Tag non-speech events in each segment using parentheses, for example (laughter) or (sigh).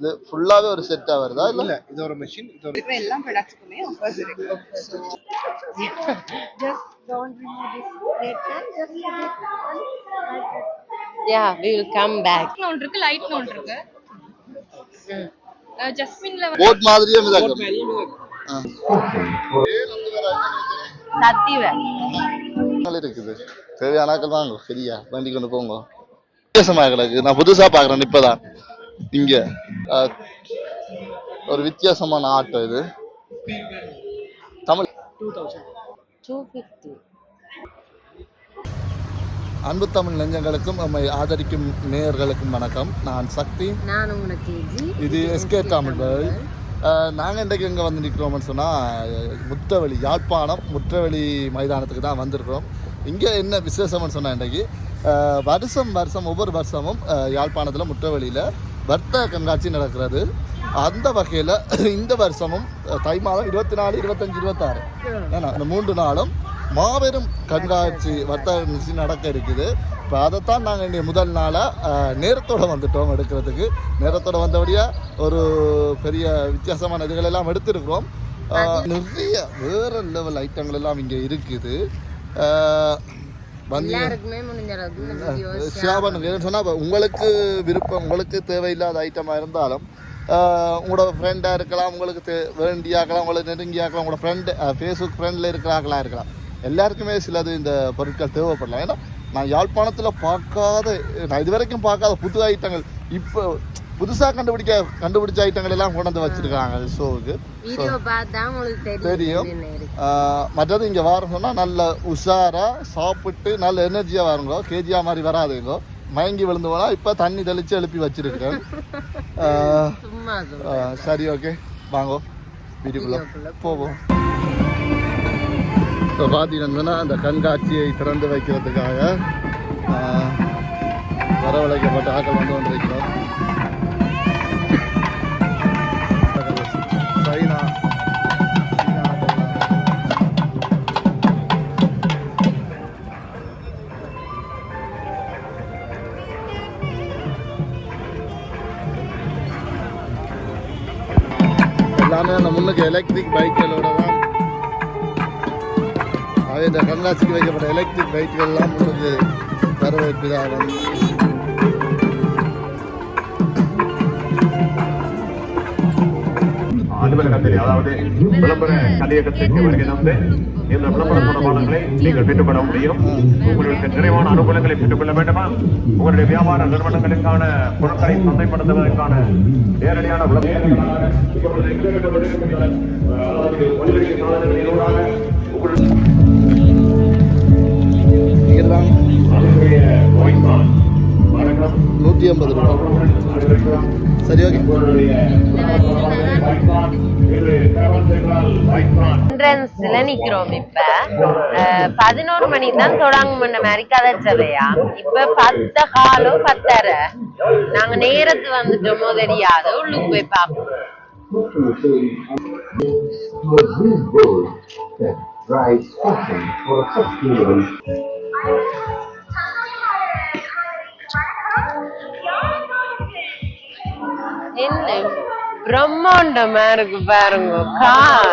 இது ஃபுல்லாவே ஒரு செட்டா வருதா இல்ல? இது ஒரு மெஷின் இது ஒரு எல்லா ப்ராடக்ட்ஸுக்குமே ஆஃபர்ஸ் இருக்கு this later. Just put it on like that. Yeah, we will come back. ஒன்று இருக்கு லைட் ஒன்று இருக்கு. ஜஸ்மின்ல போட் மாதிரியே மிதக்கும் ஆ. சத்திவ நாள் இருக்குது. தேவையானாக்கள் வாங்க சரியா? வண்டி கொண்டு போங்க. வித்தியாசமாக கிடக்கு நான் புதுசா பாக்குறேன் இப்பதான். இங்க ஒரு வித்தியாசமான ஆட்டோ இது. தமிழ். அன்பு தமிழ் நெஞ்சங்களுக்கும் நம்மை ஆதரிக்கும் நேயர்களுக்கும் வணக்கம். நான் சக்தி. நான் இது எஸ்கே தமிழ். நாங்கள் இன்றைக்கு எங்கே வந்து நிற்கிறோம்னு சொன்னால் முற்றவெளி யாழ்ப்பாணம் முற்றவெளி மைதானத்துக்கு தான் வந்திருக்கிறோம். இங்கே என்ன விசேஷம்னு சொன்னால் இன்றைக்கு வருஷம் வருஷம் ஒவ்வொரு வருஷமும் யாழ்ப்பாணத்தில் முற்றவெளியில் வர்த்தக கண்காட்சி நடக்கிறது. அந்த வகையில் (coughs) இந்த வருஷமும் தை மாதம் இருபத்தி நாலு இருபத்தஞ்சி இருபத்தாறு. ஏன்னா இந்த மூன்று நாளும் மாபெரும் கண்காட்சி வர்த்தக நிகழ்ச்சி நடக்க இருக்குது. இப்போ அதைத்தான் நாங்கள் இன்றைய முதல் நாளாக நேரத்தோடு வந்துட்டோம் எடுக்கிறதுக்கு. நேரத்தோட வந்தபடியாக ஒரு பெரிய வித்தியாசமான இதுகள் எல்லாம் எடுத்திருக்கிறோம். நிறைய வேறு லெவல் ஐட்டங்கள் எல்லாம் இங்கே இருக்குது. ஆஹ், வந்து எல்லாருக்குமே முடிஞ்ச அளவுக்கு இந்த வீடியோ ஷேர் பண்ணுங்க. சொன்னால் உங்களுக்கு விருப்பம் உங்களுக்கு தேவையில்லாத ஐட்டமாக இருந்தாலும் உங்களோட ஃப்ரெண்டாக இருக்கலாம் உங்களுக்கு தே வேண்டியாக்கலாம் உங்களுக்கு நெருங்கியாக்கலாம் உங்களோட ஃப்ரெண்டு ஃபேஸ்புக் ஃப்ரெண்டில் இருக்கிறாங்களா இருக்கலாம். எல்லாருக்குமே சிலது இந்த பொருட்கள் தேவைப்படலாம். ஏன்னா நான் யாழ்ப்பாணத்தில் பார்க்காத நான் இது வரைக்கும் பார்க்காத புது ஐட்டங்கள் இப்போ புதுசாக கண்டுபிடிக்க கண்டுபிடிச்ச ஐட்டங்கள் எல்லாம் கொண்டு வந்து வச்சுருக்காங்க ஷோவுக்கு. தெரியும். மற்றது இங்கே வர சொன்னால் நல்ல உஷாராக சாப்பிட்டு நல்ல எனர்ஜியாக வருங்க. கேஜியா மாதிரி வராதுங்க. மயங்கி விழுந்து போனால் இப்போ தண்ணி தெளித்து எழுப்பி வச்சிருக்கேன். (laughs) சரி ஓகே. வாங்கோ. வீட்டுக்குள்ளே போவோம். இப்போ பார்த்தீங்கன்னா அந்த கண்காட்சியை திறந்து வைக்கிறதுக்காக வரவழைக்கப்பட்ட ஆட்கள் வந்து கொண்டிருக்கிறோம். எல்லாமே அந்த முன்னுக்கு எலக்ட்ரிக் பைக்குகளோட தான் அவை இந்த கண்காட்சிக்கு வைக்கப்பட்ட எலக்ட்ரிக் பைக்குகள்லாம் உங்களுக்கு முன்னுக்கு அலுவலகத்தில் அதாவது விளம்பர கலையகத்திற்கு வருகை தந்து இந்த விளம்பர தொடர்பாளர்களை நீங்கள் பெற்றுக்கொள்ள முடியும். உங்களுக்கு நிறைவான அனுகூலங்களை பெற்றுக்கொள்ள வேண்டுமா? உங்களுடைய வியாபார நிறுவனங்களுக்கான பொருட்களை சந்தைப்படுத்துவதற்கான நேரடியான நூற்றி ஐம்பது ரூபா. அனைவருக்கும் சரி ஓகே என்ட்ரன்ஸ்ல நிக்கிறோம் இப்ப. அஹ், பதினோரு மணி தான் தொடங்கும் மாதிரி கதைச்சதையா இப்ப பத்த காலோ பத்தரை. நாங்க நேரத்து வந்துட்டோமோ தெரியாது உள்ளுக்கு போய் பார்ப்போம் fashion for customers. என்ன? பிரம்மாண்டமா இருக்கு பாருங்க கார்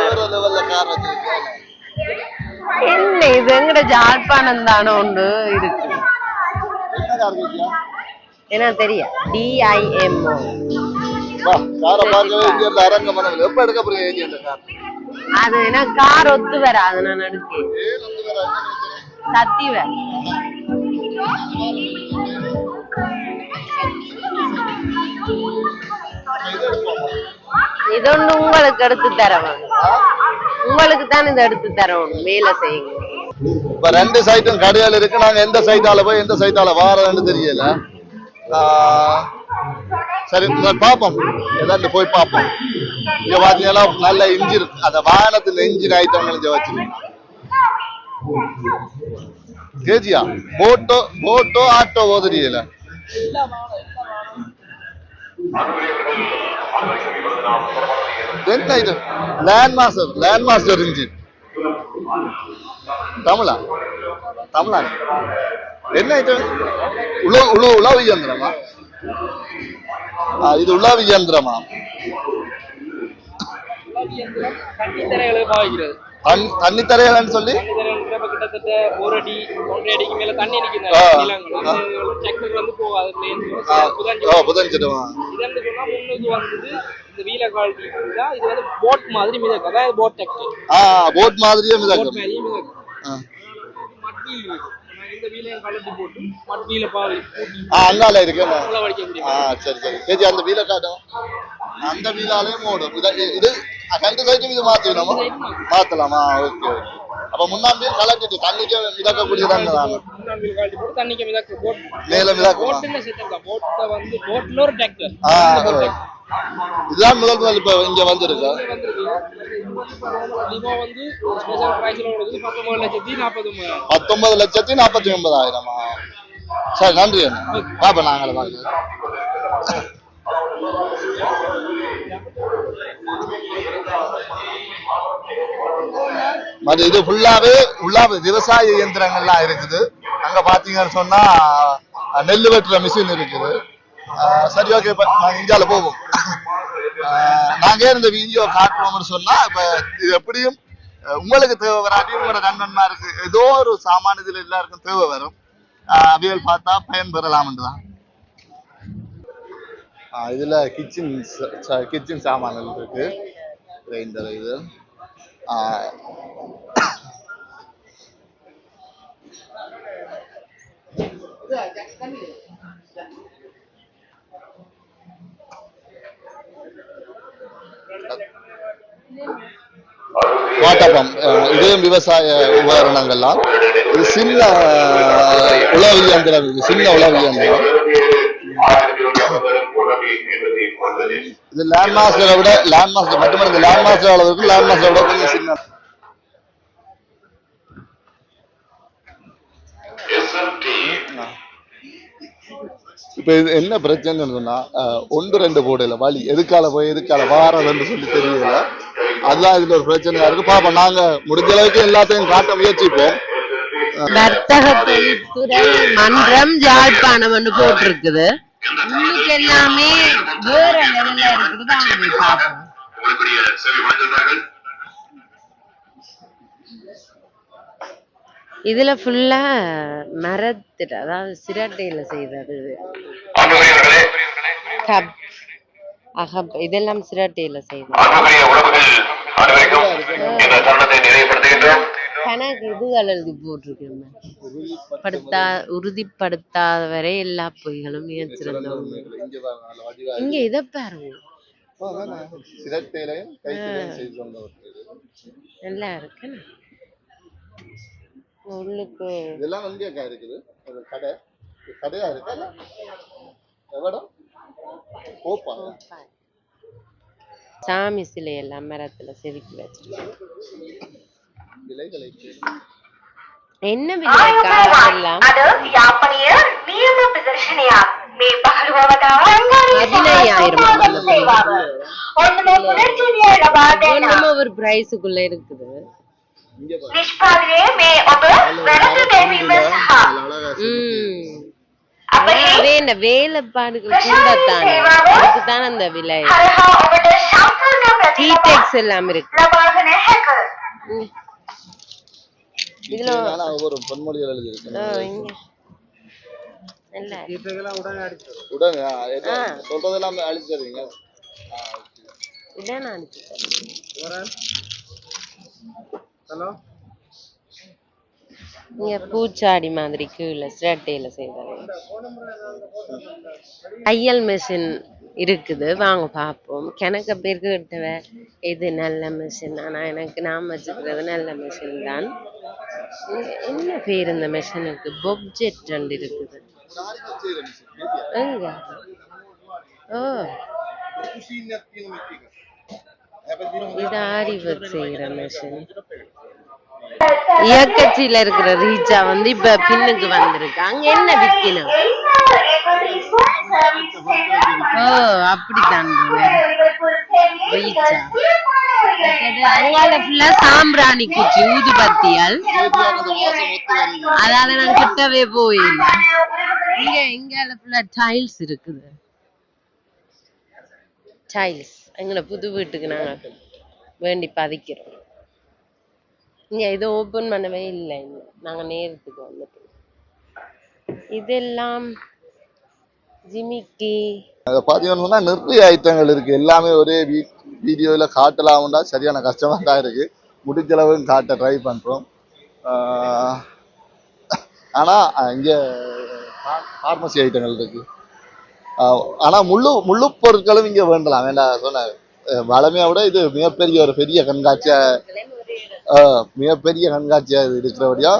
என்ன இது? எங்கட ஜாழ்ப்பாணம் தானே ஒன்று இருக்கு. என்ன தெரியும் டிஐஎம்ஓ அது என்ன கார் ஒத்து வராது நான் ஏன் வந்து வேற நினைக்கிறேன் சத்திவ இது ஒண்ணு உங்களுக்கு எடுத்து தரணும் உங்களுக்கு தான் இதை எடுத்து தரணும் வேலை செய்யுங்க. இப்ப ரெண்டு சைட்டும் கடையில இருக்கு. நாங்க எந்த சைட்டால போய் எந்த சைட்டால வாரதுன்னு தெரியல. ஆஹ், சரி பார்ப்போம். ஏதாவது போய் பார்ப்போம். இங்க பாத்தீங்கன்னா நல்ல இன்ஜின் அந்த வாகனத்துல இன்ஜின் ஐட்டங்கள் இங்க வச்சிருக்கோம். கேஜியா? போட்டோ போட்டோ ஆட்டோ தெரியல என்ன land master land master engine தமிழா? தமிழா? என்ன ஐட்டம் உலோ உலோ உழவு இயந்திரமா ஆ, இது உலாவி பாவிக்கிறது தண்ணி தரையலன்னு சொல்லி? கிட்டத்தட்ட ஒரு அடி ஒன்றரை அடிக்கு மேல தண்ணி டிராக்டர் வந்து போகாது ஆ, புதஞ்சு ஓ புதஞ்சிடுமா? இது வந்து சொன்னா முன்னுக்கு வந்தது இந்த வீல குவாலிட்டி இது வந்து போட் மாதிரி மிதக்கும். அதாவது போட் டிராக்டர் ஆ போட் மாதிரியே மிதக்கும். இந்த வீலையும் கலட்டி போட்டு மட்வீல பாவி பூட்டி ஆ அங்கால இருக்கு. ஆ சரி சரி. கேஜி அந்த வீல காட்டும். அந்த வீலாலே ஓடும். இது ரெண்டு சைடும் இது மாத்திக்கணுமா மாத்தலாமா? ஓகே ஓகே அப்ப முன்னாடி கலட்டிட்டு தண்ணிக்கு தான். வீல் கழட்டி போட்டு தண்ணிக்கு மிதக்கும் போட் மேல தான் போட்டை வந்து போட்ல ஒரு டிராக்டர் ஆ இதுதான் முதல் முதல் இப்ப இங்க வந்திருக்கு. பத்தொன்பது லட்சத்தி நாற்பத்தி ஒன்பதாயிரமா சரி நன்றி பாப்பா நாங்களே வாங்க மற்ற இது ஃபுல்லாவே உள்ளா விவசாய இயந்திரங்கள்லாம் இருக்குது. அங்க பாத்தீங்கன்னு சொன்னா நெல் வெட்டுற மிஷின் இருக்குது. சரி ஓகே இப்ப நாங்க இந்தியால போவோம். நாங்க இந்த வீடியோ காட்டுறோம்னு சொன்னா இப்ப இது எப்படியும் உங்களுக்கு தேவை வராட்டி உங்களோட நண்பன்மாருக்கு ஏதோ ஒரு சாமான இதுல எல்லாருக்கும் தேவை வரும். அவியல் பார்த்தா பயன்பெறலாம்னு தான். இதுல கிச்சன் கிச்சன் சாமான்கள் இருக்கு. கிரைண்டர் இது. வாட்டப்பம் அஹ், இதுவும் விவசாய உபகரணங்கள்லாம். இது சின்ன அஹ், உழவு இயந்திரம். சின்ன உழவு இயந்திரம். இது லேண்ட் மாஸ்டரை விட லேண்ட் மாஸ்டர் மட்டுமல்ல இந்த லேண்ட் மாஸ்டர் அளவுக்கு லேண்ட் மாஸ்டரை விட கொஞ்சம் சின்ன இப்ப இது என்ன பிரச்சனைன்னு சொன்னா ஒன்று ரெண்டு போடல வழி எதுக்கால போய் எதுக்கால வாரதுன்னு சொல்லி தெரியல. அதுதான் இதுல ஒரு பிரச்சனையா இருக்கு. பாப்போம் நாங்க முடிஞ்ச அளவுக்கு எல்லாத்தையும் காட்ட முயற்சிப்போம். வர்த்தக தொழில்துறை மன்றம் யாழ்ப்பாணம்னு போட்டிருக்குது. இன்னைக்கு எல்லாமே வேற லெவல்ல இருக்குது இதுல ஃபுல்லா மரத்துல அதாவது சிரட்டையில செய்தது கப் அகப் இதெல்லாம் சிரட்டையில செய்தது கணக்கு இதுகள் எழுதி போட்டிருக்கு படுத்தா உறுதிப்படுத்தாத வரை எல்லா பொய்களும் மிகச்சிறந்தவங்க இங்க இத பாருங்க. நல்லா இருக்கு. உள்ளுக்கு இதெல்லாம் எங்கேக்கா இருக்குது. ஒரு கடை. கடையா இருக்கா. எவ்வளோ? ஓப்பா சாமி சிலை எல்லாம் மரத்துல செதுக்கி வச்சு விலைகளை என்ன ஒரு பிரைஸுக்குள்ள இருக்குது. வேலைப்பாடுகள் கூடத்தானே அதுக்குதான் அந்த விலை. டீடெக்ஸ் எல்லாம் இருக்கு. இதுல ஒவ்வொரு பொன்மொழிகள் எழுதி இருக்கு ஆ, இங்க. நல்லா இருக்கு. உடனே சொல்றதெல்லாம் அழிச்சு தருவீங்க. இதான் நான் அனுப்பிட்டேன். இங்கே பூச்சாடி மாதிரி கீழே சிரட்டையில செய்தது தையல் மிஷின் இருக்குது. வாங்க பார்ப்போம். கிணக்க பேருக்கு கிட்டவ. இது நல்ல மிஷின் ஆனா எனக்கு நான் வச்சுக்கிறது நல்ல மிஷின் தான். என்ன பேர் இந்த மிஷினுக்கு பொப்ஜெட் ரெண்டு இருக்குது. ஓ. இது ஆரி ஒர்க் மிஷின் இயக்கச்சியில இருக்கிற ரீச்சா வந்து இப்ப பின்னுக்கு வந்திருக்கு. அங்க என்ன விக்கணும் ஓ அப்படித்தான் ரீச்சா அங்கால ஃபுல்லா சாம்பிராணி குச்சி ஊதுபத்தியால். அதால நான் கிட்டவே போயில்லை இங்க இங்கால ஃபுல்லா டைல்ஸ் இருக்குது. டைல்ஸ் எங்களை புது வீட்டுக்கு நாங்க வேண்டி பதிக்கிறோம். இங்கே இதை ஓப்பன் பண்ணவே இல்லை இன்னும் நாங்கள் நேரத்துக்கு வந்துட்டோம். இதெல்லாம் ஜிமிக்கி. அதை பார்த்தீங்கன்னா நிறைய ஐட்டங்கள் இருக்குது எல்லாமே ஒரே வீ வீடியோவில் காட்டலாம்டா சரியான கஷ்டமாக தான் இருக்குது அளவு காட்ட ட்ரை பண்ணுறோம் ஆனால் இங்கே ஃபார்மசி ஐட்டங்கள் இருக்குது ஆனால் முள்ளு முள்ளு பொருட்களும் இங்கே வேண்டலாம். வேண்டாம் சொன்ன வளமையை விட இது மிகப்பெரிய ஒரு பெரிய கண்காட்சியாக மிகப்பெரிய கண்காட்சியாக இது இருக்கிறபடியா?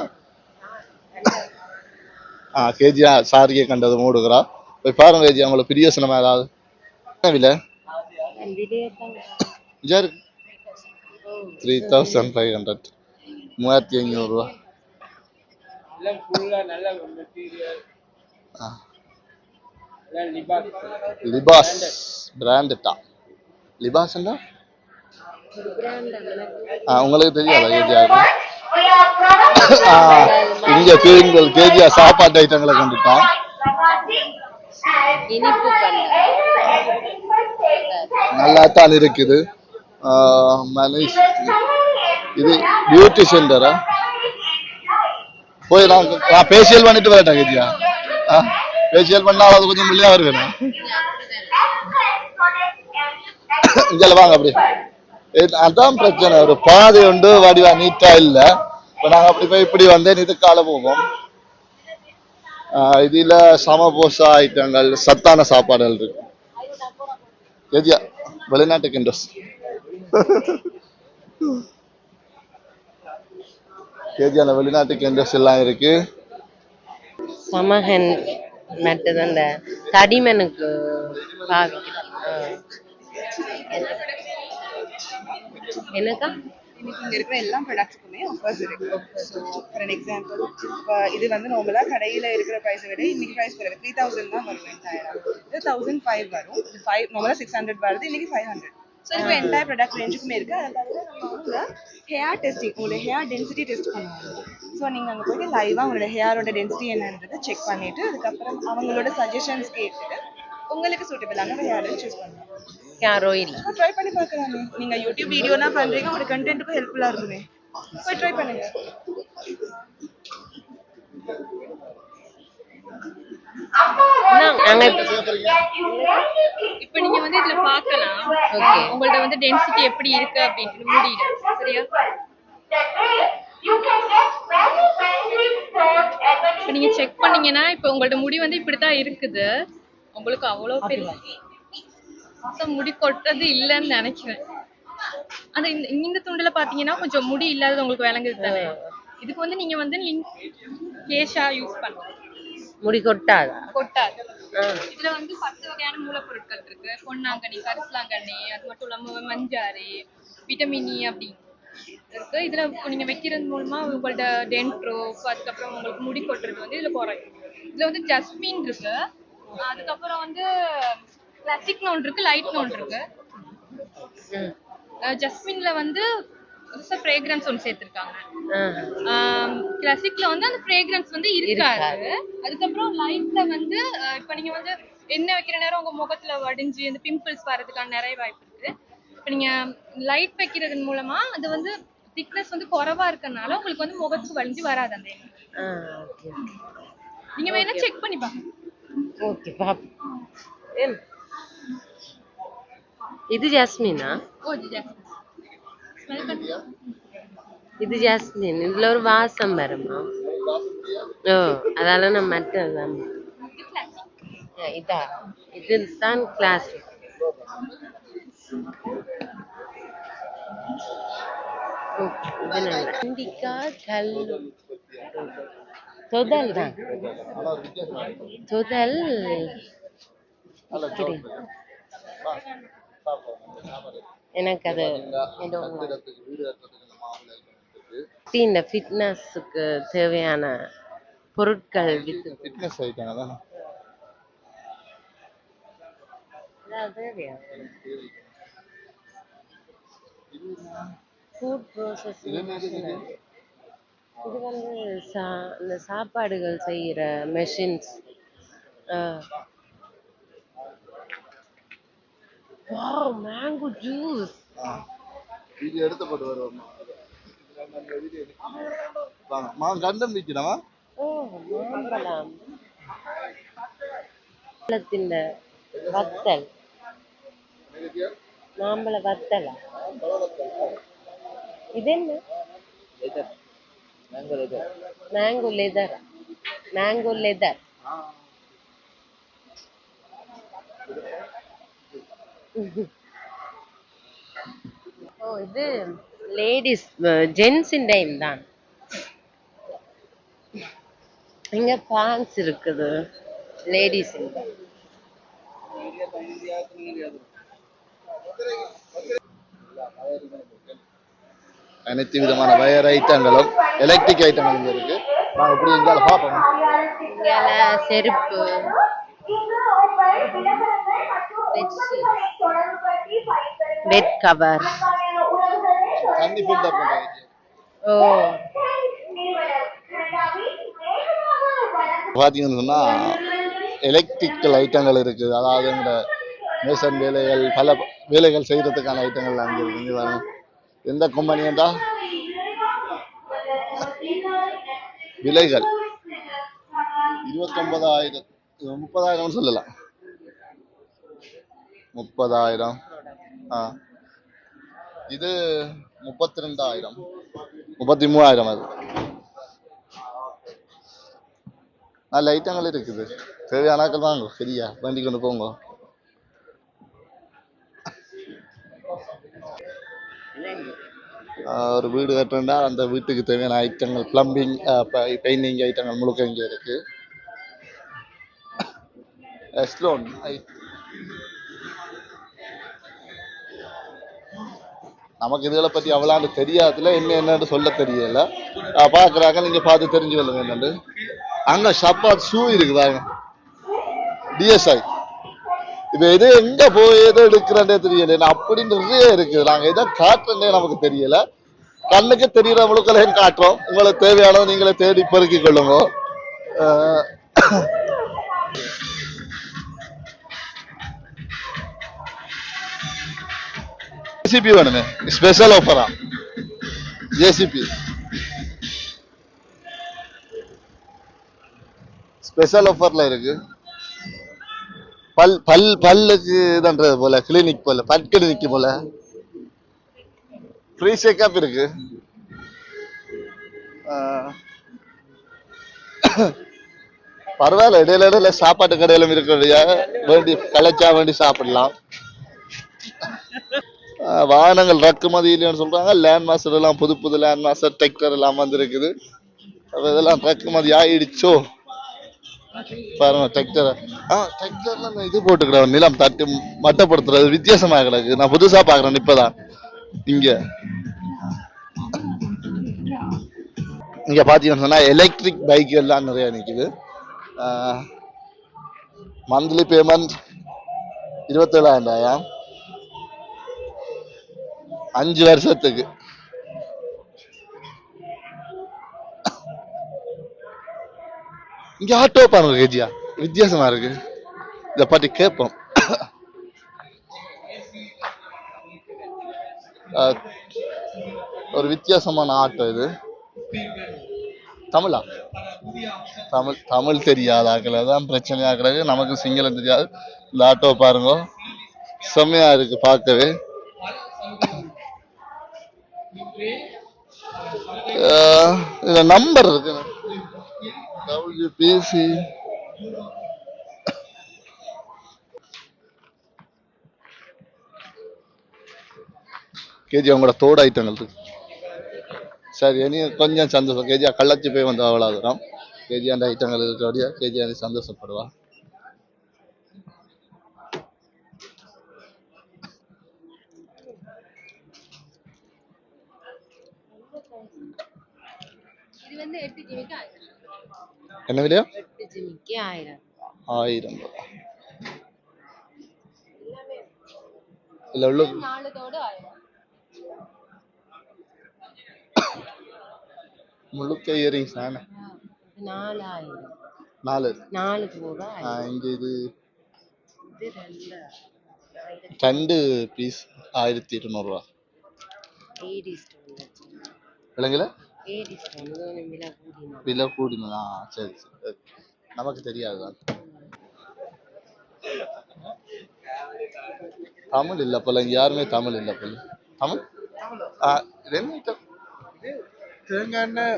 ஆ கேஜியா சாரியை கண்டது மூடுகிறா. போய் பாருங்க கேஜி அவங்கள பிரிய சினிமா ஏதாவது. விலை? த்ரீ தௌசண்ட் ஃபைவ் ஹண்ட்ரட் மூவாயிரத்தி ஐநூறுரூவா லிபாஸ். பிராண்டட்டா லிபாஸ்ண்டா உங்களுக்கு தெரியாதா கேஜியா இங்கே கேங்கள் கேஜியா சாப்பாட்டு ஐட்டங்களை பண்ண. நல்லா தான் இருக்குது. ஆ, மனிஷ் இது பியூட்டி சென்டரா போய் நான் நான் ஃபேஷியல் பண்ணிட்டு வரட்டா கேஜியா ஆ ஃபேஷியல் பண்ணா அது கொஞ்சம் முள்ளியா வருவேன்? இங்கே வாங்க அப்படி இது- அதான் பிரச்சனை. ஒரு பாதை உண்டு வடிவா நீட்டா இல்ல. இப்ப நாங்க அப்படி போய் இப்படி வந்தேன் இதுக்கால போவோம். ஆஹ் இதுல சமபோசா ஐட்டங்கள் சத்தான சாப்பாடுகள் இருக்கு. கேஜியா வெளிநாட்டு கிண்டோஸ். கேஜியால வெளிநாட்டு கிண்டோஸ் எல்லாம் இருக்கு. சமகன் நட்டது அந்த தடிமனுக்கு பாவிக்கிறோம் என்னக்கா? இன்னைக்கு இங்க இருக்கிற எல்லா ப்ராடக்ட்ஸுக்குமே ஆஃபர்ஸ் இருக்கு. ஸோ ஃபார் அன் எக்ஸாம்பிள் இப்போ இது வந்து நார்மலாக கடையில் இருக்கிற ப்ரைஸை விட இன்னைக்கு ப்ரைஸ் வரும் த்ரீ தௌசண்ட் தான் வரும் என்டையராக இது தௌசண்ட் ஃபைவ் வரும். இது ஃபைவ் நார்மலாக சிக்ஸ் ஹண்ட்ரட் வருது இன்னைக்கு ஃபைவ் ஹண்ட்ரட் ஸோ இப்போ என்டையர் ப்ராடக்ட் ரேஞ்சுக்குமே இருக்கு. அதை தவிர நம்ம வந்து ஹேர் டெஸ்டிங் உங்களோட ஹேர் டென்சிட்டி டெஸ்ட் பண்ணுவாங்க. ஸோ நீங்கள் அங்கே போயிட்டு லைவாக உங்களோட ஹேரோட டென்சிட்டி என்னன்றதை செக் பண்ணிட்டு அதுக்கப்புறம் அவங்களோட சஜஷன்ஸ் கேட்டுட்டு உங்களுக்கு சூட்டபிளான ஹேர் சூஸ் பண்ணுவோம் யாரோ இல்லை. ட்ரை பண்ணி பார்க்கலாமே நீங்க யூடியூப் வீடியோனா பண்றீங்க ஒரு கண்டென்ட்டுக்கும் ஹெல்ப்ஃபுல்லா இருக்குமே. போய் ட்ரை பண்ணுங்க. நாங்க இப்போ நீங்க வந்து இதுல பார்க்கலாம். ஓகே உங்கள்ட்ட வந்து டென்சிட்டி எப்படி இருக்கு அப்படின்ட்டு முடியல. சரியா? இப்போ நீங்க செக் பண்ணீங்கன்னா இப்போ உங்கள்ட்ட முடி வந்து இப்படித்தான் இருக்குது. உங்களுக்கு அவ்வளோ பெரிய மொத்தம் முடி கொட்டுறது இல்லைன்னு நினைக்கிறேன். அது இந்த இந்த துண்டுல பாத்தீங்கன்னா கொஞ்சம் முடி இல்லாதது உங்களுக்கு விளங்குது தானே? இதுக்கு வந்து நீங்க வந்து கேஷா யூஸ் பண்ணலாம். முடி கொட்டாதா? கொட்டாது. இதுல வந்து பத்து வகையான மூலப்பொருட்கள் இருக்கு. பொன்னாங்கண்ணி கரிசலாங்கண்ணி அது மட்டும் இல்லாம மஞ்சாறு விட்டமின் இ அப்படி இருக்கு. இதுல நீங்க வைக்கிறது மூலமா உங்களோட டென்ட்ரோ அதுக்கப்புறம் உங்களுக்கு முடி கொட்டுறது வந்து இதுல குறையும் இதுல வந்து ஜஸ்மின் இருக்கு. அதுக்கப்புறம் வந்து கிளாசிக் ஒன்று இருக்கு லைட் ஒன்று இருக்கு. ஜஸ்மின்ல வந்து புதுசா ஃப்ரேக்ரன்ஸ் ஒன்று சேர்த்திருக்காங்க. கிளாசிக்ல வந்து அந்த ஃப்ரேக்ரன்ஸ் வந்து இருக்காது. அதுக்கப்புறம் லைட்ல வந்து இப்ப நீங்க வந்து எண்ணெய் வைக்கிற நேரம் உங்க முகத்துல வடிஞ்சு இந்த பிம்பிள்ஸ் வர்றதுக்கான நிறைய வாய்ப்பு இருக்கு. இப்ப நீங்க லைட் வைக்கிறதன் மூலமா அது வந்து திக்னஸ் வந்து குறைவா இருக்கறனால உங்களுக்கு வந்து முகத்துக்கு வலிஞ்சு வராது அந்த நீங்க வேணா செக் பண்ணி பாருங்க. ஓகே பாப் ஏன் இது ஜாஸ்மினா ஓ ஜாஸ்மின் ஸ்மெல் பண்ணி இது ஜாஸ்மின் இதுல ஒரு வாசம் வருமா ஓ அதால நான் மற்றதான் இது கிளாசிக் இதா இதுதான் கிளாசிக் இது நல்ல இண்டிகா கல் தொதல் தான் தொதல் விக்கிறேன். எனக்கு அது இந்த ஃபிட்னஸுக்கு தேவையான பொருட்கள் வித்து ஃபிட்னஸ் ஃபுட் ப்ராசஸிங் இது வந்து சா இந்த சாப்பாடுகள் செய்கிற மெஷின்ஸ் மேங்கோ ஜூஸ் வீடியோ எடுத்து போட்டு வருவோம். வாங்க மா கண்டம் நிற்கிறவா ஓ மாம்பழம் மாம்பழத்தின் வத்தல். மாம்பழ வத்தலா? இது என்ன? மேங்கோ லெதர் மேங்கோ லெதர் ஓ இது லேடிஸ் ஜென்ஸின் டைம் தான். இங்க பேண்ட்ஸ் இருக்குது லேடிஸ் அனைத்து விதமான வயர் ஐட்டங்களும் எலக்ட்ரிக் ஐட்டங்கள் இங்க இருக்கு. நாங்க இப்படி இங்கால பார்ப்போம். இங்கால செருப்பு. பெட் கவர் தண்ணி ஃபில்டர் பண்றாங்க ஓ பார்த்தீங்கன்னு சொன்னா எலக்ட்ரிக்கல் ஐட்டங்கள் இருக்குது. அதாவது இந்த மேசன் வேலைகள் பல வேலைகள் செய்யறதுக்கான ஐட்டங்கள் அங்கே இருக்கு. இங்க பாருங்க. எந்த கம்பெனிண்டா விலைகள். இருபத்தொன்பதாயிரம் முப்பதாயிரம்னு சொல்லலாம். முப்பதாயிரம். ஆ. இது முப்பத்தி ரெண்டாயிரம் முப்பத்தி மூவாயிரம் அது. நல்ல ஐட்டங்கள் இருக்குது. தேவையான ஆட்கள் வாங்க சரியா? வண்டி கொண்டு போங்க. ஒரு வீடு கட்டுறா அந்த வீட்டுக்கு தேவையான ஐட்டங்கள் பிளம்பிங் பெயிண்டிங் ஐட்டங்கள் முழுக்க இங்கே இருக்கு. எஸ்லோன் நமக்கு இதுகளை பற்றி அவ்வளோ தெரியாதுல என்ன என்னன்னு சொல்ல தெரியல. பார்க்குறாங்க நீங்கள் பார்த்து தெரிஞ்சு கொள்ளுங்க என்னன்னு. அங்கே ஷப்பாத் ஷூ இருக்குதாங்க டிஎஸ்ஐ இது எது எங்கே போய் எதோ எடுக்கிறேன்னே தெரியல. அப்படி நிறைய இருக்குது. நாங்கள் எதை காட்டுறேன்னே நமக்கு தெரியல. கண்ணுக்கு தெரியற காட்டுறோம். உங்களுக்கு தேவையானதை நீங்களே தேடி பெருக்கிக் கொள்ளுங்க. ஜேசிபி வேணுமே ஸ்பெஷல் ஆஃபரா ஜேசிபி ஸ்பெஷல் ஆஃபர்ல இருக்கு பல் பல் பல்லுக்கு இதுன்றது போல கிளினிக் போல பல் கிளினிக் போல ஃப்ரீ செக்அப் இருக்கு பரவாயில்ல இடையில இடையில சாப்பாட்டு கடையிலும் இருக்க வேண்டி கலைச்சா வேண்டி சாப்பிடலாம் வாகனங்கள் இறக்குமதி இல்லைன்னு சொல்கிறாங்க லேண்ட் மாஸ்டர் எல்லாம் புது புது லேண்ட் மாஸ்டர் டிராக்டர் எல்லாம் வந்திருக்குது. இதெல்லாம் இறக்குமதி ஆயிடுச்சோ? பாருங்க டிராக்டர் ஆ டிராக்டர்ல நான் இது போட்டுக்கிறேன் நிலம் தட்டி மட்டப்படுத்துறது வித்தியாசமா கிடக்கு நான் புதுசா பாக்குறேன் இப்பதான். இங்க. இங்க பாத்தீங்கன்னு சொன்னா எலக்ட்ரிக் பைக் எல்லாம் நிறைய நிக்குது. மந்த்லி பேமெண்ட் இருபத்தேழாயிரம் அஞ்சு வருஷத்துக்கு. இங்க ஆட்டோ பாருங்க கேஜியா. வித்தியாசமா இருக்கு. இத பத்தி கேட்போம் ஒரு வித்தியாசமான ஆட்டோ இது. தமிழா? தமிழ் தமிழ் தெரியாத ஆக்கள் தான் பிரச்சனையா கிடக்கு. நமக்கு சிங்களம் தெரியாது. இந்த ஆட்டோ பாருங்க. செம்மையா இருக்கு பார்க்கவே. இந்த நம்பர் இருக்கு. டபிள்யூபிசி கேஜி அவங்களோட தோடு ஐட்டங்கள் இருக்கு. சரி இனி கொஞ்சம் சந்தோஷம். கேஜியா கள்ளச்சி போய் வந்து அவ்வளோ தூரம் கேஜி அந்த ஐட்டங்கள் இருக்கிறபடியா கேஜி அந்த சந்தோஷப்படுவா. இது வந்து எட்டு ஜிபிக்கு ஆயிரம் என்ன விலையா எட்டு ஜிமிக்கு ஆயிரம் ஆயிரம் ரூபாய் இல்லை உள்ள நாலு தோடு ஆயிரம் முழுக்க இயரிங்ஸ் தானே இது நாலாயிரம் நாலு நாலு கூட ஆ, இங்க இது இது ரெண்டு ரெண்டு பீஸ் ஆயிரத்தி இருநூறுவா விலை கூடினதா? சரி சரி. நமக்கு தெரியாது? தமிழ் இல்லை போல யாருமே தமிழ் இல்லை போல. தமிழ்? தேங்காய் எண்ணெய்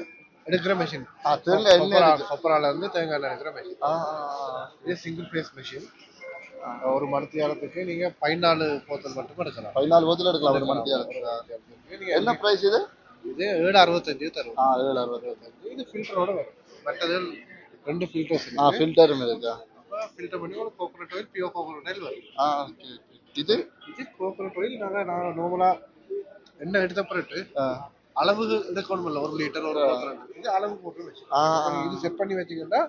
எடுக்கிற மிஷின் ஆ தேங்காய் எண்ணெய். கொப்பரால இருந்து தேங்காய் எண்ணெய் எடுக்கிற மிஷின். இது சிங்கிள் ஃபேஸ் மிஷின் ஒரு மருத்துவத்துக்கு நீங்க பதினாலு போத்தல் மட்டும் எடுக்கலாம். பதினாலு போத்துல எடுக்கலாம் ஒரு நீங்க என்ன பிரைஸ் இது? இது ஏழு அறுபத்தஞ்சு தரும் ஆ ஏழு அறுபது இது ஃபில்டரோட வரும். மற்றது ரெண்டு ஃபில்டர்ஸ் ஆ ஃபில்டரும் இருக்கா. ஃபில்டர் பண்ணி ஒரு coconut oil pure coconut oil வரும். ஆ ஓகே இது? இது கோகோனட் ஆயில் நாங்கள் நான் நார்மலா எண்ணெய் எடுத்த பிறகு அளவு எடுக்கணும் இல்லை ஒரு லிட்டர் ஒரு. இது அளவு போட்டு வச்சு இது செட் பண்ணி வச்சீங்கன்னா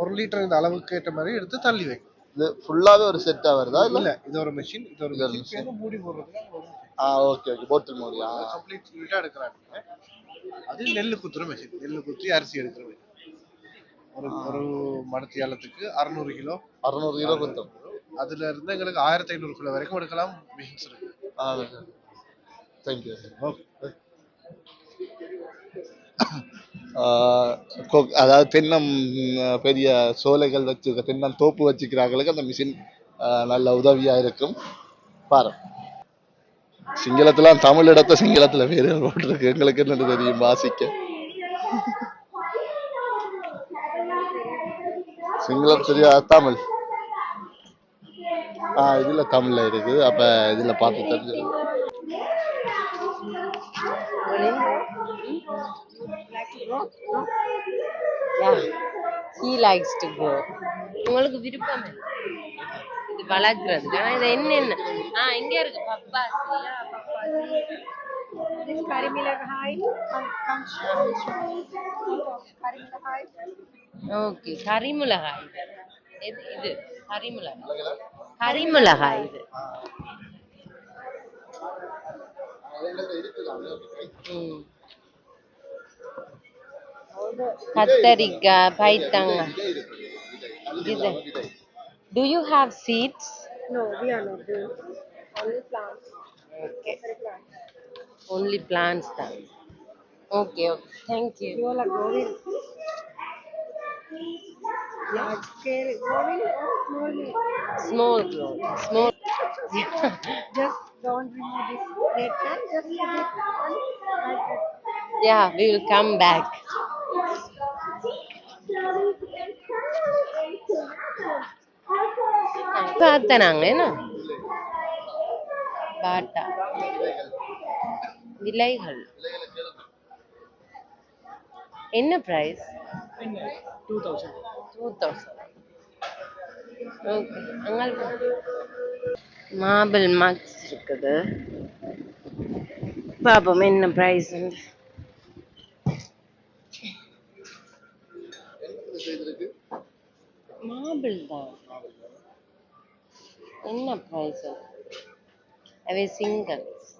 ஒரு லிட்டர் இந்த அளவுக்கு ஏற்ற மாதிரி எடுத்து தள்ளி வைக்கும். இது ஃபுல்லாவே ஒரு செட்டா வருதா இல்ல? இது ஒரு மெஷின் இது ஒரு மெஷின் மூடி போடுறதுக்கு ஆ ஓகே ஓகே. போட்டில் மோடி. ஆ. கம்ப்ளீட் நீட்டா எடுக்கிறாங்க அது நெல்லு குத்துற மெஷின் நெல்லு குத்தி அரிசி எடுக்கிற மெஷின் ஒரு ஒரு மடத்தியாலத்துக்கு அறுநூறு கிலோ. அறுநூறு கிலோ குத்தம். அதுல இருந்து எங்களுக்கு ஆயிரத்தி ஐநூறு கிலோ வரைக்கும் எடுக்கலாம். மிஷின்ஸ் இருக்கு. ஆ தேங்க்யூ அதாவது தென்னம் பெரிய சோலைகள் வச்சு தென்னம் தோப்பு வச்சுக்கிறாங்களுக்கு அந்த மிஷின் நல்ல உதவியா இருக்கும். பாரு சிங்களத்துல தமிழ் இடத்த சிங்களத்துல பேரு போட்டிருக்கு எங்களுக்கு என்ன தெரியும்? வாசிக்க சிங்களம் தெரியா? தமிழ். ஆ இதுல தமிழ்ல இருக்கு. அப்ப இதுல பார்த்து தெரிஞ்சு உங்களுக்கு விருப்பம் இல்லை. இது வளர்க்கறதுக்கு ஆனா இது என்னென்ன ஆ எங்க இருக்கு பப்பாசி Karimilahai comes Karimilahai. ஓகே கரிமிளகாய் இது இது கரிமிளகாய் கரிமிளகாய் இது. கத்தரிக்காய் பைத்தங்காய் இது Do you have seeds? No, we are not doing only plants. Okay. plants. Only plants then. Okay, okay. Thank you. You all are growing. Yeah. Okay, growing or? Small growth. Small. (laughs) Just don't remove this later. Just leave it like. Yeah, we will come back. பார்த்தனாங்க என்ன பாட்டா விலைகள் என்ன price two thousand two thousand okay marble marks இருக்குது பாப்போம் என்ன price marble தான் என்ன price அவை சிங்கிள்ஸ்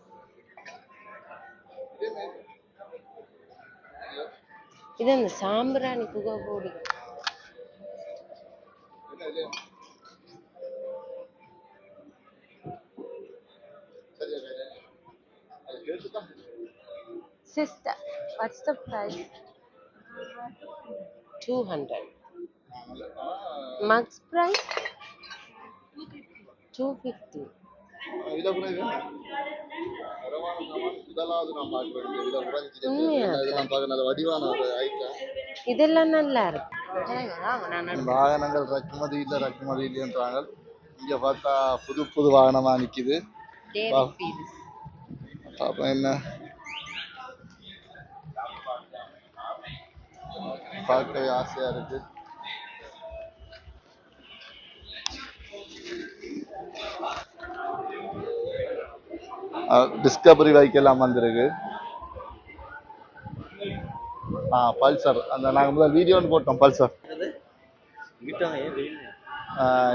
இது அந்த சாம்பிராணி புகை போடுது Sister, what's the price? 200. Max price? 250. விலை குறைவு தரமான சாமான் முதலாவது நான் பார்க்க வேண்டிய விலை குறைஞ்சிருக்கு உண்மையா? ஏன்னா இதெல்லாம் பார்க்க நல்ல வடிவான ஒரு ஐட்டம் இதெல்லாம் நல்லா இருக்கு. வாங்க, நான் நடு- வாகனங்கள் இறக்குமதி இல்லை இறக்குமதி இல்லைன்றாங்க. இங்க பார்த்தா புது புது வாகனமா நிக்குது. அப்புறம் என்ன? பார்க்கவே ஆசையா இருக்கு. டிஸ்கவரி பைக் எல்லாம் வந்திருக்கு. ஆ பல்சர் அந்த நாங்கள் முதல் வீடியோன்னு போட்டோம் பல்சர்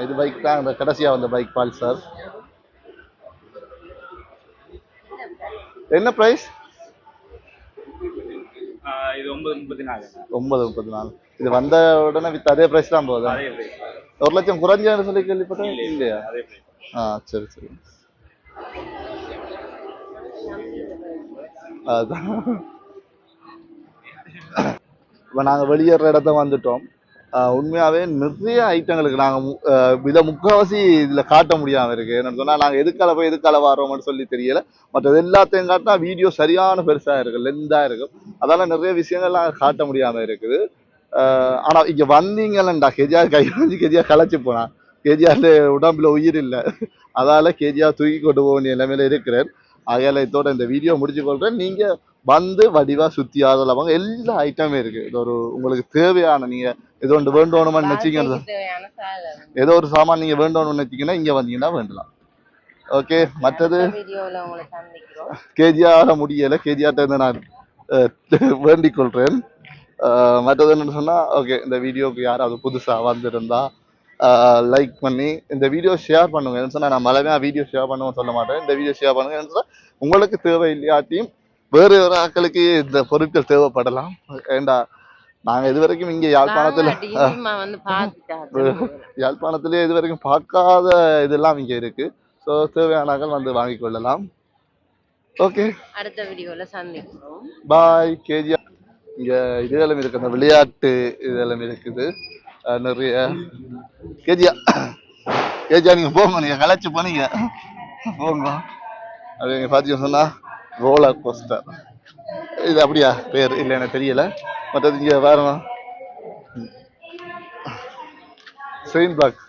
இது பைக் தான் அந்த கடைசியாக வந்த பைக் பல்சர் என்ன ப்ரைஸ் இது ஒன்பது முப்பத்தி நாலு. ஒன்பது முப்பத்தி நாலு. இது வந்த உடனே வித் அதே ப்ரைஸ் தான் போகுது. ஒரு லட்சம் குறைஞ்சு சொல்லி கேள்விப்பட்டேன்? இல்லையா. ஆ சரி சரி. இப்போ நாங்கள் வெளியேற இடத்த வந்துட்டோம். உண்மையாகவே உண்மையாவே நிறைய ஐட்டங்களுக்கு நாங்கள் இதை முக்கால்வாசி இதில் காட்ட முடியாமல் இருக்கு. என்னன்னு சொன்னால் நாங்கள் எதுக்கால போய் எதுக்கால வரோம்னு சொல்லி தெரியல. மற்றது எல்லாத்தையும் காட்டினா வீடியோ சரியான பெருசாக இருக்குது லெந்தாக இருக்கும் அதால நிறைய விஷயங்கள் நாங்கள் காட்ட முடியாமல் இருக்குது. ஆனால் ஆனா இங்க வந்தீங்கல்லண்டா. கெஜிஆர் கை வச்சு கேஜிஆர் களைச்சி போனா. கேஜிஆர் உடம்புல உயிர் இல்லை. அதால கேஜிஆர் தூக்கி கொண்டு போக வேண்டிய நிலைமையில இருக்கிறேன். ஆகையால இதோட இந்த வீடியோ முடிச்சு கொள்றேன் நீங்க வந்து வடிவா சுத்தி ஆதரவாங்க எல்லா ஐட்டமே இருக்கு. இது ஒரு உங்களுக்கு தேவையான நீங்க ஏதோ ஒன்று வேண்டணுமா நினைச்சீங்க தேவையான சாலை ஏதோ ஒரு சாமான் நீங்க வேண்டணும்னு நினைச்சீங்கன்னா இங்க வந்தீங்கன்னா வேண்டலாம். ஓகே மற்றது? கேஜிஆர முடியலை. கேஜிஆர்ட்ட இருந்து நான் வேண்டிக் கொள்றேன் அஹ், மற்றது என்னன்னு சொன்னா ஓகே இந்த வீடியோக்கு யாராவது புதுசா வந்திருந்தா லைக் பண்ணி இந்த வீடியோ ஷேர் பண்ணுங்க. என்ன சொன்னா நான் மலமையா வீடியோ ஷேர் பண்ணுவேன் சொல்ல மாட்டேன். இந்த வீடியோ ஷேர் பண்ணுங்க. என்ன உங்களுக்கு தேவை இல்லையாட்டியும் வேறு ஒரு ஆட்களுக்கு இந்த பொருட்கள் தேவைப்படலாம். ஏண்டா நாங்க இது வரைக்கும் இங்க யாழ்ப்பாணத்துல (laughs) யாழ்ப்பாணத்திலே இது வரைக்கும் பார்க்காத இதெல்லாம் இங்க இருக்கு. ஸோ தேவையானாக்கள் வந்து வாங்கிக் கொள்ளலாம். ஓகே அடுத்த வீடியோல சந்திக்கிறோம் பாய் கேஜிஆர் இங்க இதெல்லாம் இருக்கு அந்த விளையாட்டு இதெல்லாம் இருக்குது. நிறைய. கேஜியா. கேஜியா நீங்கள் போங்க நீங்கள் கலைச்சி போனீங்க. போங்க. அது நீங்கள் பாத்தீங்க சொன்னால் ரோலர் கோஸ்டர். இது அப்படியா? பேர் இல்லை எனக்கு தெரியல. மற்றது இங்கே வேறமா செயின் பிளாக்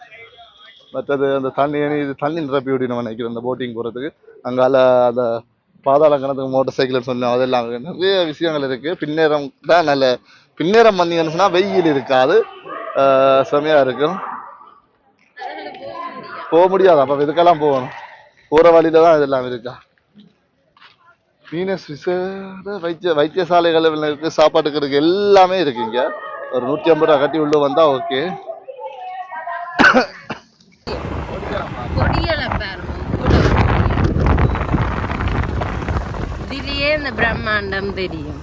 மற்றது அந்த தண்ணி இது தண்ணி நிரப்பி விடணும் நினைக்கிறேன் அந்த போட்டிங் போகிறதுக்கு அங்கால அந்த பாதாள கணத்துக்கு மோட்டர் சைக்கிள் சொன்னோம் அதெல்லாம் நிறைய விஷயங்கள் இருக்குது பின்னேறம் தான் நல்ல பின்னேறம் வந்தீங்கன்னு சொன்னால் வெயில் இருக்காது. ஆஹ் செமையா இருக்கும் போக முடியாது. அப்ப இதுக்கெல்லாம் போகணும். போற வழியில தான் இதெல்லாம் இருக்கா? வீனஸ் விசேட வைத்திய வைத்தியசாலைகள் இருக்கு சாப்பாட்டுக்கு இருக்கு எல்லாமே இருக்கு இங்க. ஒரு நூற்றி ஐம்பது ரூபா கட்டி உள்ள வந்தா ஓகே. கொடிகளை இந்த பிரம்மாண்டம் தெரியும்.